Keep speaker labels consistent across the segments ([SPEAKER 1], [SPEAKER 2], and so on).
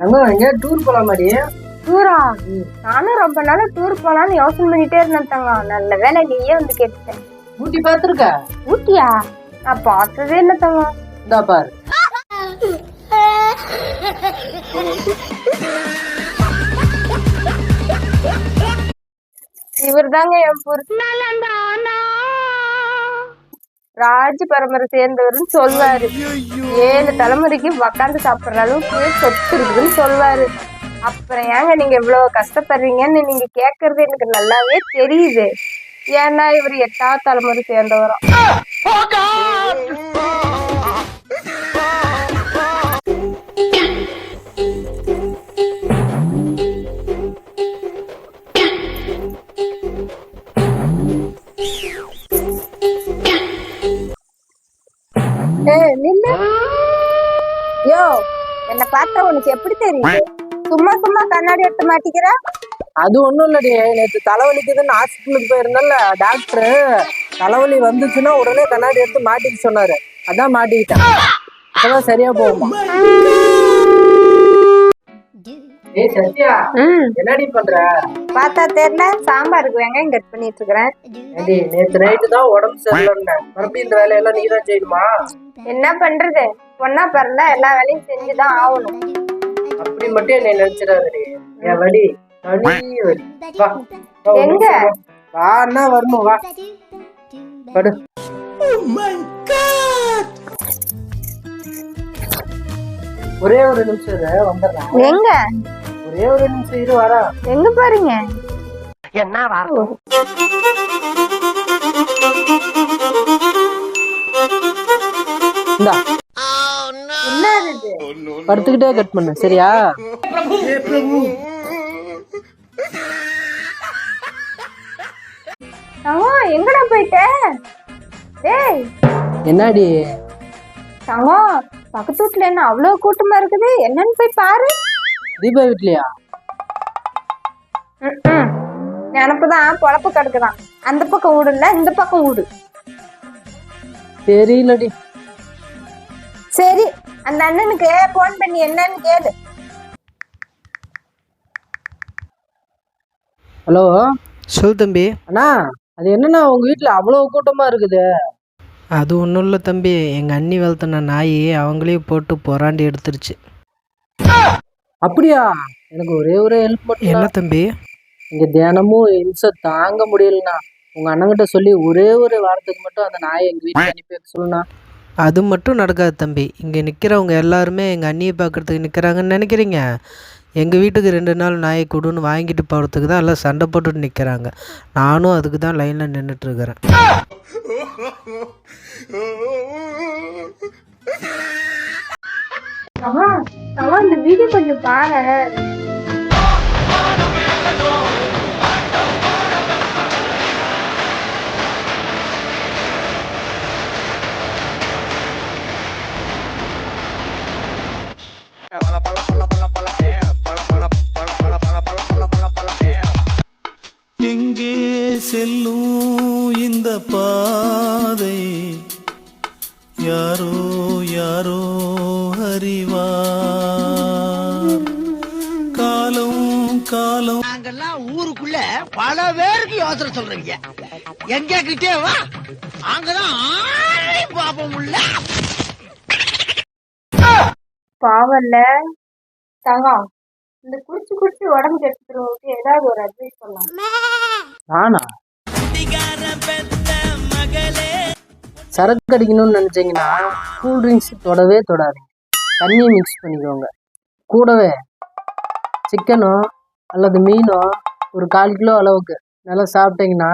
[SPEAKER 1] அங்க எங்க டூர் போலாமாடி
[SPEAKER 2] டூரா நானும் ரொம்ப நாளா டூர் போலான்னு யோசனை பண்ணிட்டே இருந்தேன் தங்கம் நல்ல வேலை நீயே வந்து கேட்டுட்டேன்.
[SPEAKER 1] ஊட்டி பார்த்துருக்க?
[SPEAKER 2] ஊட்டியா? நான் பார்த்ததே இல்லை தங்கம்
[SPEAKER 1] இந்தா பாரு.
[SPEAKER 2] இவர் தாங்க என் புருஷன் ராஜ பரம்பரை சேர்ந்தவர்னு சொல்வாரு. ஏழு தலைமுறைக்கு உக்காந்து சாப்பிடுற அளவுக்கு சொத்து இருக்குதுன்னு சொல்வாரு. அப்புறம் ஏங்க நீங்க இவ்வளவு கஷ்டப்படுறீங்கன்னு நீங்க கேக்குறது எனக்கு நல்லாவே தெரியுது. ஏன்னா இவர் எட்டாவது தலைமுறை சேர்ந்தவரும். யோ என்ன பார்த்தா உனக்கு எப்படி தெரியுது? சும்மா சும்மா கண்ணாடி எடுத்து மாட்டிக்கிற?
[SPEAKER 1] அது ஒண்ணும் இல்லடி. நேற்று தலைவலிக்குதுன்னு ஹாஸ்பிட்டலுக்கு போயிருந்தேன்ல டாக்டர் தலைவலி வந்துச்சுன்னா உடனே கண்ணாடி எடுத்து மாட்டிக்க சொன்னாரு. அதான் மாட்டிக்கிட்டேன். சரியா போகுமா? என்னடி பண்ற?
[SPEAKER 2] பார்த்தா தெரியல சாம்பாருக்கு வெங்காயம் கட் பண்ணிட்டு இருக்கிறேன்
[SPEAKER 1] நேத்து நைட்டு தான் உடம்பு சரியில்லைன்னு. மறுபடியும் இந்த வேலையெல்லாம் நீ தான் செய்யணுமா?
[SPEAKER 2] என்ன பண்றது? பொண்ணா பிறந்தா எல்லா வேலையும் செஞ்சுதான் ஆகணும்.
[SPEAKER 1] அப்படி மட்டும் என்னை நினைச்சிடாதடி. என் வலி வலி வா
[SPEAKER 2] எங்க?
[SPEAKER 1] வான்னா வரணும். வா. படு. ஒரே ஒரு நிமிஷம் வந்துடுறேன்.
[SPEAKER 2] எங்க?
[SPEAKER 1] ஒரே ஒரு நிமிஷம் இரு வரா
[SPEAKER 2] எங்க பாருங்க?
[SPEAKER 1] என்ன வர படுத்துக்கிட்டே கட் பண்ணு சரியா?
[SPEAKER 2] தங்கம் எங்கடா போயிட்ட? டேய்.
[SPEAKER 1] என்னடி?
[SPEAKER 2] தங்கம் பக்கத்து வீட்டுல என்ன அவ்வளவு கூட்டமா இருக்குது? என்னன்னு போய் பாரு.
[SPEAKER 1] தீபா வீட்லயா?
[SPEAKER 2] ம்ம். நினப்புதான் பொழப்பு கிடக்குதான் அந்த பக்கம் வீடு இல்ல இந்த பக்கம் வீடு
[SPEAKER 1] தெரியலடி.
[SPEAKER 2] சரி அந்த அண்ணனுக்கு போன் பண்ணி என்னன்னு கேளு.
[SPEAKER 1] ஹலோ?
[SPEAKER 3] சொல் தம்பி.
[SPEAKER 1] அண்ணா அது என்னண்ணா உங்க வீட்ல அவ்வளவு கூட்டமா இருக்குது?
[SPEAKER 3] அது ஒன்றும் இல்லை தம்பி. எங்கள் அண்ணி வளர்த்துன நாய் அவங்களே போட்டு பொறாண்டி எடுத்துருச்சு.
[SPEAKER 1] அப்படியா? எனக்கு ஒரே ஒரு ஹெல்ப் மட்டும்
[SPEAKER 3] என்ன தம்பி?
[SPEAKER 1] இங்க தினமும் இம்சை தாங்க முடியலண்ணா. உங்க அண்ணன்கிட்ட சொல்லி ஒரே ஒரு வாரத்துக்கு மட்டும் அந்த நாயை எங்க வீட்டுக்கு அனுப்பி வைக்க சொல்லுண்ணா.
[SPEAKER 3] அது மட்டும் நடக்காது தம்பி. இங்கே நிற்கிறவங்க எல்லாருமே எங்கள் அண்ணியை பார்க்குறதுக்கு நிற்கிறாங்கன்னு நினைக்கிறீங்க? எங்கள் வீட்டுக்கு ரெண்டு நாள் நாயை கொடுன்னு வாங்கிட்டு போகிறதுக்கு தான் எல்லாம் சண்டை போட்டுட்டு நிற்கிறாங்க நானும் அதுக்கு தான் லைனில் நின்றுட்டுருக்கிறேன்
[SPEAKER 2] வீடியோ கொஞ்சம் பாரு.
[SPEAKER 4] எங்கே செல்லும் இந்த பாதை யாரோ யாரோ அறிவார். காலம் காலம்.
[SPEAKER 5] நாங்கெல்லாம் ஊருக்குள்ள பல பேருக்கு யோசனை சொல்றீங்க. எங்க கிட்டே வா. அங்கதான் பாப்போம் உள்ள.
[SPEAKER 2] பாவம்ல தங்கம். இந்த குடிச்சு குடிச்சு உடம்பு கெடுத்துறவங்களுக்கு ஏதாவது ஒரு அட்வைஸ் பண்ணலாம்
[SPEAKER 1] நானா? சரக்கு அடிக்கணும்னு நினச்சிங்கன்னா கூல் ட்ரிங்க்ஸ் தொடவே தொடாதீங்க. தண்ணியை மிக்ஸ் பண்ணிக்கோங்க. கூடவே சிக்கனோ அல்லது மீனோ ஒரு கால் கிலோ அளவுக்கு நல்லா சாப்பிட்டீங்கன்னா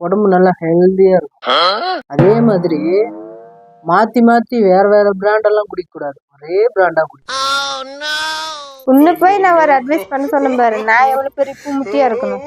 [SPEAKER 1] உடம்பு நல்லா ஹெல்த்தியாக இருக்கும். அதே மாதிரி மாற்றி மாற்றி வேற வேறு பிராண்டெல்லாம் குடிக்கக்கூடாது. ஒரே பிராண்டாக குடிக்கணும்
[SPEAKER 2] உன்னை போய் நான் ஒரு அட்வைஸ் பண்ண சொன்னேன் பாரு. நான் எவ்வளோ பெரிய முட்டியாக இருக்கணும்.